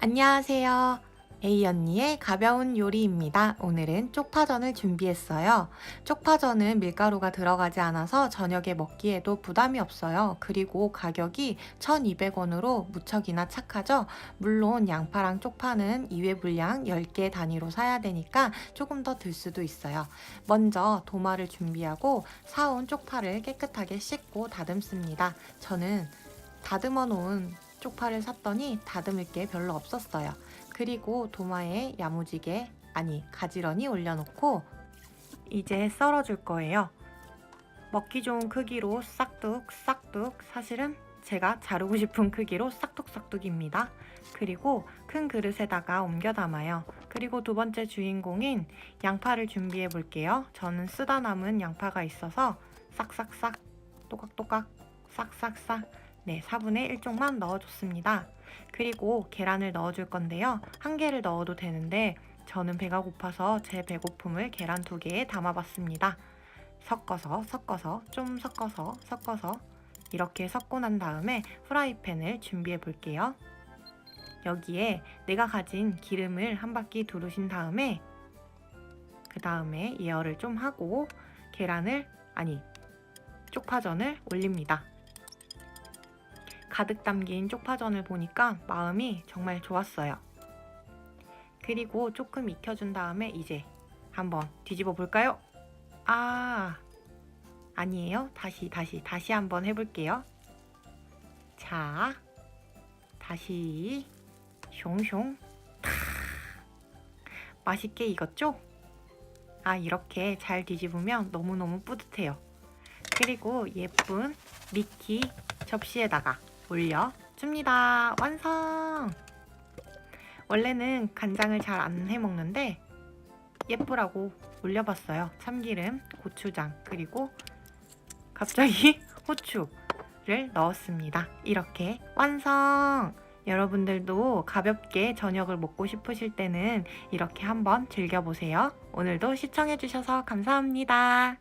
안녕하세요. A 언니의 가벼운 요리입니다. 오늘은 쪽파전을 준비했어요. 쪽파전은 밀가루가 들어가지 않아서 저녁에 먹기에도 부담이 없어요. 그리고 가격이 1,200원으로 무척이나 착하죠? 물론 양파랑 쪽파는 2회 분량 10개 단위로 사야 되니까 조금 더 들 수도 있어요. 먼저 도마를 준비하고 사온 쪽파를 깨끗하게 씻고 다듬습니다. 저는 다듬어 놓은 쪽파를 샀더니 다듬을 게 별로 없었어요. 그리고 도마에 야무지게 아니 가지런히 올려놓고 이제 썰어줄 거예요. 먹기 좋은 크기로 싹둑 싹둑 사실은 제가 자르고 싶은 크기로 싹둑싹둑입니다. 그리고 큰 그릇에다가 옮겨 담아요. 그리고 두 번째 주인공인 양파를 준비해 볼게요. 저는 쓰다 남은 양파가 있어서 싹싹싹 또각또각 싹싹싹 네 4분의 1쪽만 넣어줬습니다. 그리고 계란을 넣어줄 건데요. 한 개를 넣어도 되는데 저는 배가 고파서 제 배고픔을 계란 두 개에 담아봤습니다. 섞어서 섞어서 좀 섞어서 섞어서 이렇게 섞고 난 다음에 프라이팬을 준비해 볼게요. 여기에 내가 가진 기름을 한 바퀴 두르신 다음에 그 다음에 예열을 좀 하고 계란을 아니 쪽파전을 올립니다. 가득 담긴 쪽파전을 보니까 마음이 정말 좋았어요. 그리고 조금 익혀준 다음에 이제 한번 뒤집어 볼까요? 아, 아니에요. 다시, 다시, 다시 한번 해볼게요. 자, 다시, 숑숑. 탁. 맛있게 익었죠? 아, 이렇게 잘 뒤집으면 너무너무 뿌듯해요. 그리고 예쁜 미키 접시에다가 올려줍니다. 완성! 원래는 간장을 잘 안 해먹는데 예쁘라고 올려봤어요. 참기름, 고추장, 그리고 갑자기 후추를 넣었습니다. 이렇게 완성! 여러분들도 가볍게 저녁을 먹고 싶으실 때는 이렇게 한번 즐겨보세요. 오늘도 시청해주셔서 감사합니다.